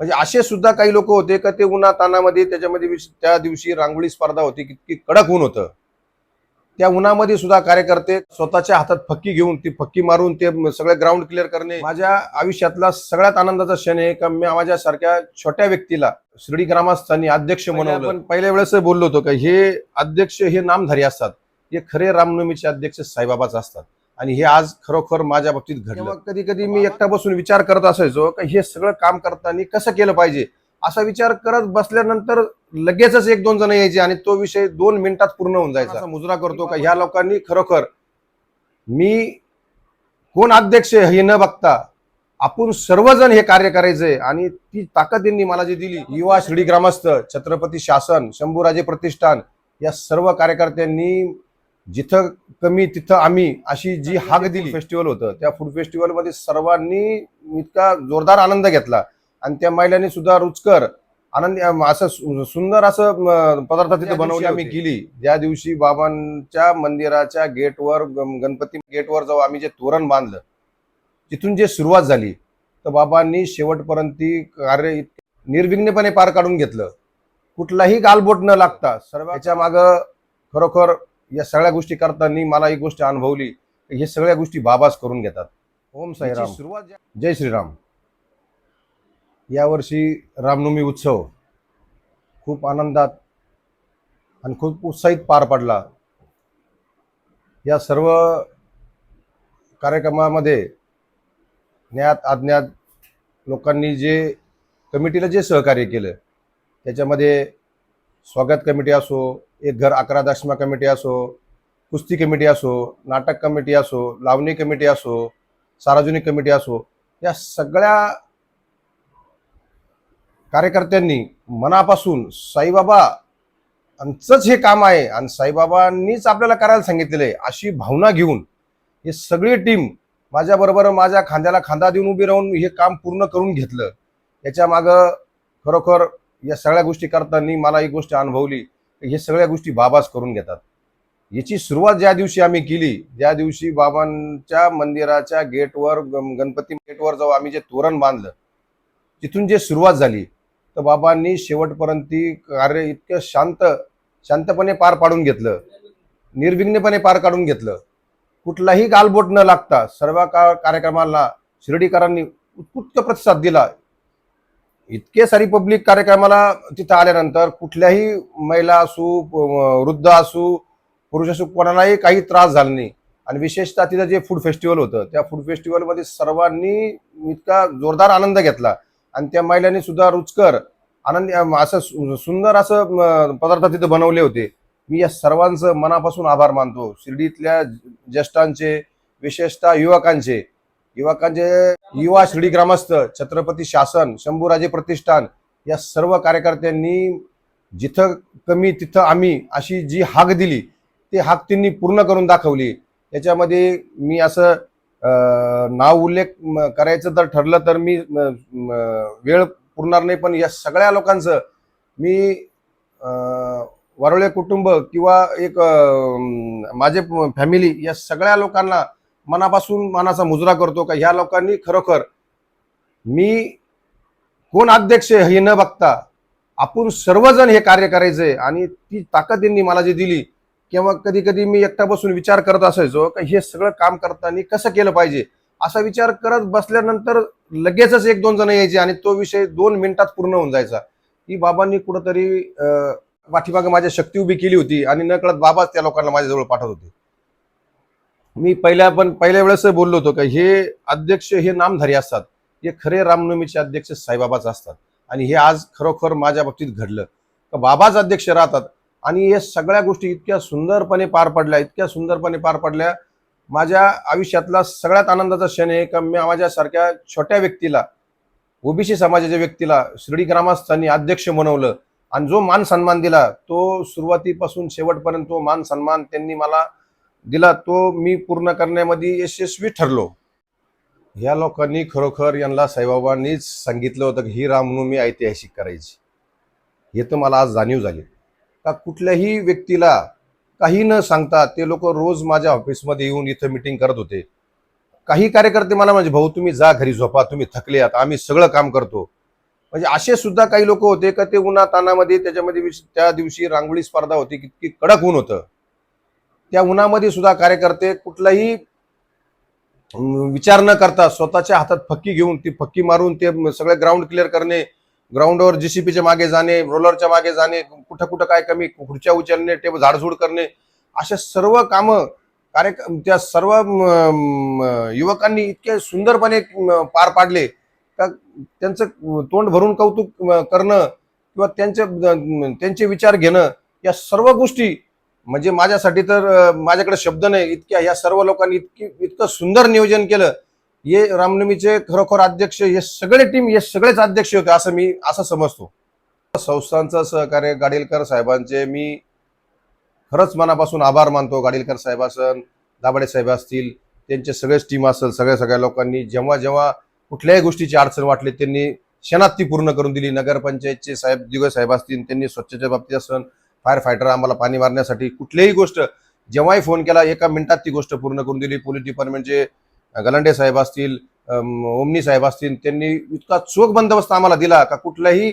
म्हणजे असे सुद्धा काही लोक होते का ते उन्हा तानामध्ये त्याच्यामध्ये त्या दिवशी रांगोळी स्पर्धा होती किती कडक ऊन होतं. त्या उन्हामध्ये सुद्धा कार्यकर्ते स्वतःच्या हातात फक्की घेऊन ती फक्की मारून ते सगळे ग्राउंड क्लिअर करणे माझ्या आयुष्यातला सगळ्यात आनंदाचा क्षण आहे का मी माझ्यासारख्या छोट्या व्यक्तीला शिर्डी ग्रामस्थांनी अध्यक्ष म्हणवलं. पण पहिल्या वेळेस बोललो होतो का हे अध्यक्ष हे नामधारी असतात. हे खरे रामनवमीचे अध्यक्ष साईबाबाच असतात. आणि हे आज खरोखर माझ्या बाबतीत घडलं. कधी कधी मी एकटा बसून विचार करत असायचो का हे सगळं काम करताना कसं केलं पाहिजे? असा विचार करत बसल्यानंतर लगेचच एक दोन जण यायचे आणि तो विषय दोन मिनिटात पूर्ण होऊन जायचा. मुजरा करतो का? ह्या लोकांनी खरोखर मी कोण अध्यक्ष आहे हे न बघता आपण सर्वजण हे कार्य करायचंय आणि ती ताकद त्यांनी मला जी दिली युवा शिर्डी ग्रामस्थ छत्रपती शासन शंभूराजे प्रतिष्ठान या सर्व कार्यकर्त्यांनी जिथं कमी तिथं आम्ही अशी जी हाक दिली फेस्टिवल होतं त्या फूड फेस्टिवलमध्ये सर्वांनी इतका जोरदार आनंद घेतला. आणि त्या महिलांनी सुद्धा रुचकर आनंदी असं सुंदर असं पदार्थ तिथे बनवले आम्ही केली. ज्या दिवशी बाबांच्या मंदिराच्या गेटवर गण- गणपती गेटवर जाऊ आम्ही जे तोरण बांधलं तिथून जे सुरुवात झाली तर बाबांनी शेवटपर्यंत कार्य निर्विघ्नपणे पार काढून घेतलं. कुठलाही गालबोट न लागता सर्व याच्या मागं खरोखर या सगळ्या गोष्टी करताना मला एक गोष्ट अनुभवली. हे सगळ्या गोष्टी बाबाच करून घेतात. ओम साईराम. सुरुवात जय श्रीराम. यावर्षी रामनवमी उत्सव खूप आनंदात आणि खूप उत्साहित पार पडला. या सर्व कार्यक्रमामध्ये ज्ञात अज्ञात लोकांनी जे कमिटीला जे सहकार्य केलं त्याच्यामध्ये स्वागत कमिटी असो एक घर अकरा दशमा कमिटी असो कुस्ती कमिटी असो नाटक कमिटी असो लावणी कमिटी असो सार्वजनिक कमिटी असो या सगळ्या कार्यकर्त्यांनी मनापासून साईबाबा आमचंच हे काम आहे आणि साईबाबांनीच आपल्याला करायला सांगितलेलं आहे. अशी भावना घेऊन हे सगळी टीम माझ्याबरोबर माझ्या खांद्याला खांदा देऊन उभी राहून हे काम पूर्ण करून घेतलं. याच्या मागं खरोखर या सगळ्या गोष्टी करताना मला एक गोष्ट अनुभवली. हे सगळ्या गोष्टी बाबाच करून घेतात. याची सुरुवात ज्या दिवशी आम्ही केली ज्या दिवशी बाबांच्या मंदिराच्या गेटवर गण- गणपती गेटवर जाऊ आम्ही जे तोरण बांधलं तिथून जे सुरुवात झाली तर बाबांनी शेवटपर्यंत ती कार्य इतकं शांत शांतपणे पार पाडून घेतलं. निर्विघ्नपणे पार काढून घेतलं. कुठलाही गालबोट न लागता सर्व का कार्यक्रमाला शिर्डीकरांनी उत्कृष्ट प्रतिसाद दिला. इतके सारी पब्लिक कार्यक्रमाला तिथं आल्यानंतर कुठल्याही महिला असू वृद्ध असू पुरुष असू कोणालाही काही त्रास झाला नाही. आणि विशेषतः तिथं जे फूड फेस्टिवल होतं त्या फूड फेस्टिवलमध्ये सर्वांनी इतका जोरदार आनंद घेतला. आणि त्या महिलांनी सुद्धा रुचकर आनंदी असं सु- सुंदर असं पदार्थ तिथं बनवले होते. मी या सर्वांचं मनापासून आभार मानतो. शिर्डीतल्या ज्येष्ठांचे विशेषतः युवकांचे युवकांचे युवा श्री ग्रामस्थ छत्रपती शासन शंभूराजे प्रतिष्ठान या सर्व कार्यकर्त्यांनी जिथं कमी तिथं आम्ही अशी जी हाक दिली ती हाक त्यांनी पूर्ण करून दाखवली. याच्यामध्ये मी असं नाव उल्लेख करायचं तर ठरलं तर मी वेळ पुरणार नाही पण या सगळ्या लोकांचं मी अं, कुटुंब किंवा एक माझे फॅमिली या सगळ्या लोकांना मनापासून मनाचा मुजरा करतो का? ह्या लोकांनी खरोखर मी कोण अध्यक्ष आहे हे न बघता आपण सर्वजण हे कार्य करायचंय आणि ती ताकद त्यांनी मला जी दिली किंवा कधी कधी मी एकटा बसून विचार करत असायचो का हे सगळं काम करताना कसं केलं पाहिजे? असा विचार करत बसल्यानंतर लगेचच एक दोन जण यायचे आणि तो विषय दोन मिनिटात पूर्ण होऊन जायचा. की बाबांनी कुठंतरी पाठीमागे माझ्या शक्ती उभी केली होती आणि न कळत बाबाच त्या लोकांना माझ्याजवळ पाठवत होते. मी पहिल्या पण पहिल्या वेळेस बोललो होतो का हे अध्यक्ष हे नामधारी असतात. हे खरे रामनवमीचे अध्यक्ष साईबाबाच असतात. आणि हे आज खरोखर माझ्या बाबतीत घडलं. का बाबाच अध्यक्ष राहतात. आणि या सगळ्या गोष्टी इतक्या सुंदरपणे पार पडल्या इतक्या सुंदरपणे पार पडल्या. माझ्या आयुष्यातला सगळ्यात आनंदाचा क्षण आहे का मी माझ्यासारख्या छोट्या व्यक्तीला ओबीसी समाजाच्या व्यक्तीला शिर्डी ग्रामस्थांनी अध्यक्ष बनवलं. आणि जो मान सन्मान दिला तो सुरुवातीपासून शेवटपर्यंत तो मान सन्मान त्यांनी मला दिला तो मी पूर्ण करण्यामध्ये यशस्वी ठरलो. या लोकांनी खरोखर यांना साईबाबांनीच सांगितलं होतं की ही रामनवमी ऐतिहासिक करायची. हे तर मला आज जाणीव झाली. का कुठल्याही व्यक्तीला काही न सांगता ते लोक रोज माझ्या ऑफिसमध्ये येऊन इथं मिटिंग करत होते. काही कार्यकर्ते मला म्हणजे भाऊ तुम्ही जा घरी झोपा तुम्ही थकले आहात आम्ही सगळं काम करतो. म्हणजे असे सुद्धा काही लोक होते का ते उन्हा तानामध्ये त्याच्यामध्ये त्या दिवशी रांगोळी स्पर्धा होती कितकी कडक ऊन होतं. त्या उन्हामध्ये सुद्धा कार्यकर्ते कुठलाही विचार न करता स्वतःच्या हातात फक्की घेऊन ती फक्की मारून ते सगळे ग्राउंड क्लिअर करणे ग्राउंडवर जीसीपीच्या मागे जाणे रोलरच्या मागे जाणे कुठं कुठं काय कमी खुर्च्या उचलणे टेबल झाडझूड करणे अशा सर्व कामं कार्य त्या सर्व युवकांनी इतके सुंदरपणे पार पाडले का त्यांचं तोंड भरून कौतुक करणं किंवा त्यांचे त्यांचे विचार घेणं या सर्व गोष्टी म्हणजे माझ्यासाठी तर माझ्याकडे शब्द नाही इतक्या या सर्व लोकांनी इतकी इतकं सुंदर नियोजन केलं. हे रामनवमीचे खरोखर अध्यक्ष हे सगळे टीम हे सगळेच अध्यक्ष होते असं मी असं समजतो. संस्थांचं सहकार्य गाडीलकर साहेबांचे मी खरंच मनापासून आभार मानतो. गाडीलकर साहेब असन दाभाडे साहेब असतील त्यांचे सगळेच टीम असेल सगळ्या सगळ्या लोकांनी जेव्हा जेव्हा कुठल्याही गोष्टीची अडचण वाटली त्यांनी क्षणात ती पूर्ण करून दिली. नगरपंचायतचे साहेब दिगो साहेब असतील त्यांनी स्वच्छतेच्या बाबतीत असन फायर फायटर आम्हाला पाणी मारण्यासाठी कुठलीही गोष्ट जेव्हाही फोन केला एका मिनिटात ती गोष्ट पूर्ण करून दिली. पोलीस डिपार्टमेंटचे गलांडे साहेब असतील ओमनी साहेब असतील त्यांनी इतका चोख बंदोबस्त आम्हाला दिला का कुठलाही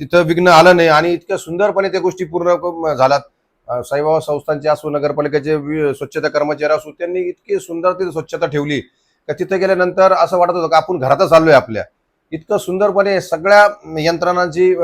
तिथं विघ्न आलं नाही आणि इतक्या सुंदरपणे त्या गोष्टी पूर्ण झाल्यात. साईबाबा संस्थांचे असो नगरपालिकेचे स्वच्छता कर्मचारी असो त्यांनी इतकी सुंदर तिथे स्वच्छता ठेवली का तिथे गेल्यानंतर असं वाटत होतं का आपण घरातच आलोय आपल्या. इतकं सुंदरपणे सगळ्या यंत्रणांची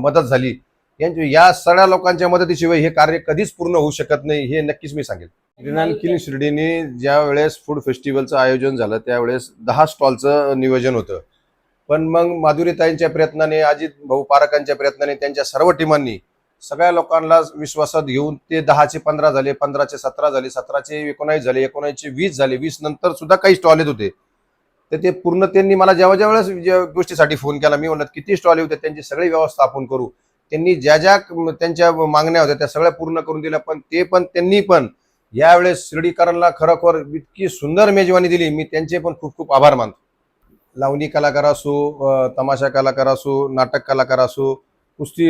मदत झाली. या सगळ्या लोकांच्या मदतीशिवाय हे कार्य कधीच पूर्ण होऊ शकत नाही हे नक्कीच मी सांगेल. ग्रीन किलिंग शिर्डीने ज्या वेळेस फूड फेस्टिवलचं आयोजन झालं त्यावेळेस दहा स्टॉलचं नियोजन होतं. पण मग माधुरीताईंच्या प्रयत्नाने अजित भाऊ पारकांच्या प्रयत्नाने त्यांच्या सर्व टीमांनी सगळ्या लोकांना विश्वासात घेऊन ते दहाचे पंधरा झाले पंधराचे सतरा झाले सतराचे एकोणावीस झाले एकोणावीसचे वीस झाले वीस नंतर सुद्धा काही स्टॉल येत होते. तर ते पूर्ण त्यांनी मला जेव्हा ज्या वेळेस गोष्टीसाठी फोन केला मी म्हणत किती स्टॉल होते त्यांची सगळी व्यवस्था आपण करू. त्यांनी ज्या ज्या त्यांच्या मागण्या होत्या त्या सगळ्या पूर्ण करून दिल्या पण ते पण त्यांनी पण यावेळेस शिर्डीकरांना खरोखर इतकी सुंदर मेजवानी दिली. मी त्यांचे पण खूप खूप आभार मानतो. लावणी कलाकार असो तमाशा कलाकार असो नाटक कलाकार असो कुस्ती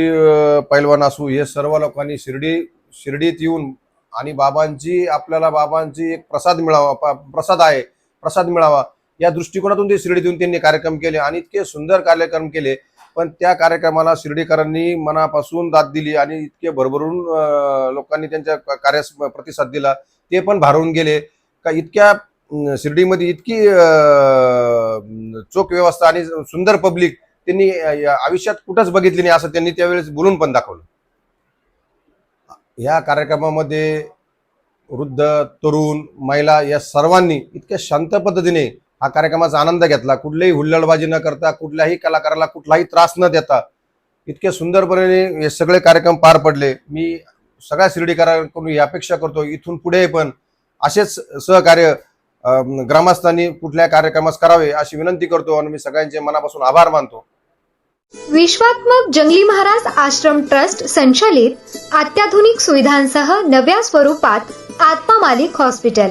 पैलवान असो हे सर्व लोकांनी शिर्डी शिर्डीत येऊन आणि बाबांची आपल्याला बाबांची एक प्रसाद मिळावा प- प्रसाद आहे प्रसाद मिळावा या दृष्टिकोनातून ते शिर्डीत येऊन त्यांनी कार्यक्रम केले आणि इतके सुंदर कार्यक्रम केले. पण त्या कार्यक्रमाला शिर्डीकरांनी मनापासून दाद दिली आणि इतके भरभरून लोकांनी त्यांच्या कार्यास प्रतिसाद दिला ते पण भारून गेले. का इतक्या शिर्डीमध्ये इतकी चोख व्यवस्था आणि सुंदर पब्लिक त्यांनी या आयुष्यात कुठंच बघितली नाही असं त्यांनी त्यावेळेस बोलून पण दाखवलं. या कार्यक्रमामध्ये वृद्ध तरुण महिला या सर्वांनी इतक्या शांत पद्धतीने हा कार्यक्रमाचा आनंद घेतला. कुठलीही हुल्लडबाजी न करता कुठल्याही कलाकाराला कुठलाही त्रास न देता इतके सुंदरपणे हे सगळे कार्यक्रम पार पडले. मी सगळ्या शिर्डीकरांकडून ही अपेक्षा करतो इथून पुढे पण असेच सहकार्य ग्रामस्थांनी कुठल्या कार्यक्रमास करावे अशी विनंती करतो आणि मी सगळ्यांचे मनापासून आभार मानतो. विश्वात्मक जंगली महाराज आश्रम ट्रस्ट संचालित अत्याधुनिक सुविधांसह नव्या स्वरूपात आत्मा मालिक हॉस्पिटल.